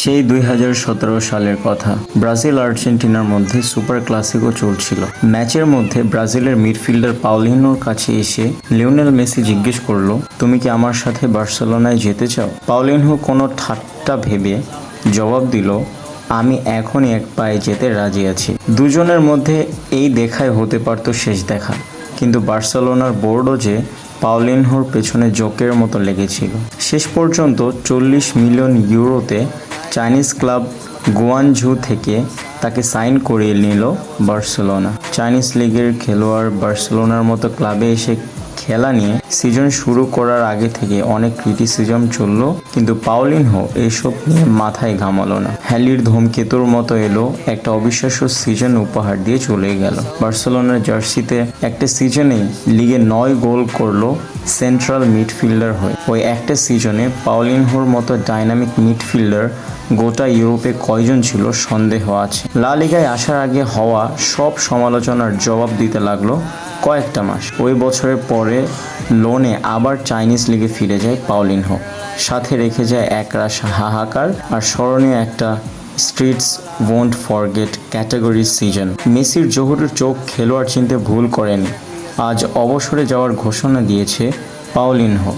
সেই দুই হাজার সতেরো সালের কথা। ব্রাজিল আর্জেন্টিনার মধ্যে সুপার ক্লাসিকো চলছিল। ম্যাচের মধ্যে ব্রাজিলের মিডফিল্ডার পাউলিনোর কাছে এসে লিওনেল মেসি জিজ্ঞেস করল, তুমি কি আমার সাথে বার্সেলোনায় যেতে চাও? পাউলিনহো কোনো ঠাট্টা ভেবে জবাব দিল, আমি এখনই এক পায়ে যেতে রাজি আছি। দুজনের মধ্যে এই দেখায় হতে পারত শেষ দেখা। কিন্তু বার্সেলোনার বোর্ডও যে পাউলিনহোর পেছনে জোকের মতো লেগেছিল। শেষ পর্যন্ত চল্লিশ মিলিয়ন ইউরোতে চাইনিজ ক্লাব গুয়ানঝু থেকে তাকে সাইন করিয়ে নিল বার্সেলোনা। চাইনিজ লিগের খেলোয়াড় বার্সেলোনার মতো ক্লাবে এসে খেলা নিয়ে সিজন শুরু করার আগে থেকে অনেক ক্রিটিসিজম চলল, কিন্তু পাউলিনহো এসব নিয়ে মাথায় ঘামালো না। হ্যালির ধূমকেতুর মতো এলো, একটা অবিশ্বাস্য সিজন উপহার দিয়ে চলে গেল। বার্সেলোনার জার্সিতে একটা সিজনেই লিগে নয় গোল করল সেন্ট্রাল মিডফিল্ডার হয়ে। ওই একটা সিজনে পাওলিনহোর মতো ডাইনামিক মিডফিল্ডার গোটা ইউরোপে কয়জন ছিল সন্দেহ আছে। লা লিগায় আসার আগে হওয়া সব সমালোচনার জবাব দিতে লাগল কয়েকটা মাস। ওই বছরের পরে লোনে আবার চাইনিজ লিগে ফিরে যায় পাউলিনহো সাথে রেখে যায় একরাশ হাহাকার আর স্মরণীয় একটা streets won't forget category season মেসির জহুরের চোখ খেলোয়াড় চিনতে ভুল করেনি। আজ অবসরে যাওয়ার ঘোষণা দিয়েছে পাউলিনহো